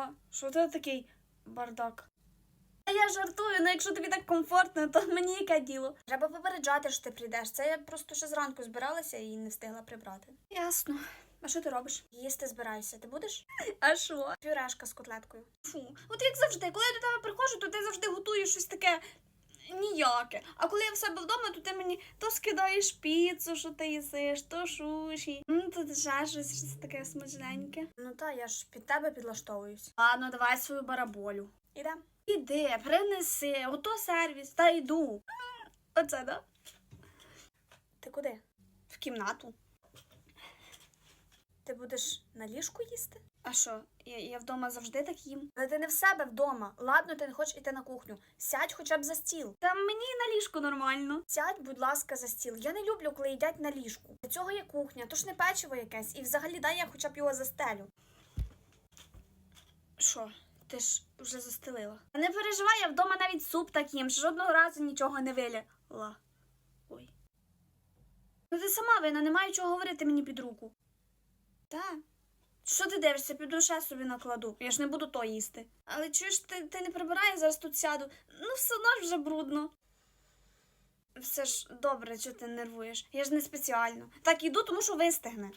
Що? Що це такий бардак? А я жартую, ну якщо тобі так комфортно, то мені яке діло. Треба попереджати, що ти прийдеш. Це я просто ще зранку збиралася і не встигла прибрати. Ясно. А що ти робиш? Їсти збираюся. Ти будеш? А що? Пюрешка з котлеткою. Фу, от як завжди, коли я до тебе приходжу, то ти завжди готуєш щось таке ніяке. А коли я в себе вдома, то ти мені то скидаєш піцу, що ти їсиш, то шуші. Ну, то ще щось, щось таке смачненьке. Ну та я ж під тебе підлаштовуюсь. Ладно, давай свою бараболю. Ідем. Іди, принеси, ото сервіс, та йду. Оце, да? Ти куди? В кімнату. Будеш на ліжку їсти? А що, я, я вдома завжди так їм. Але ти не в себе вдома. Ладно, ти не хочеш іти на кухню. Сядь хоча б за стіл. Та мені і на ліжку нормально. Сядь, будь ласка, за стіл. Я не люблю, коли їдять на ліжку. Для цього є кухня, то ж не печиво якесь. І взагалі дай я хоча б його застелю. Що, ти ж вже застелила? Не переживай, я вдома навіть суп так їм, жодного разу нічого не виляла. Ой. Ну ти сама вина, немає чого говорити мені під руку. Та. Що ти дивишся, піду ще собі накладу. Я ж не буду то їсти. Але чуєш, ти, ти не прибирай, я зараз тут сяду. Ну, все одно вже брудно. Все ж добре, що ти нервуєш. Я ж не спеціально. Так іду, тому що вистигне.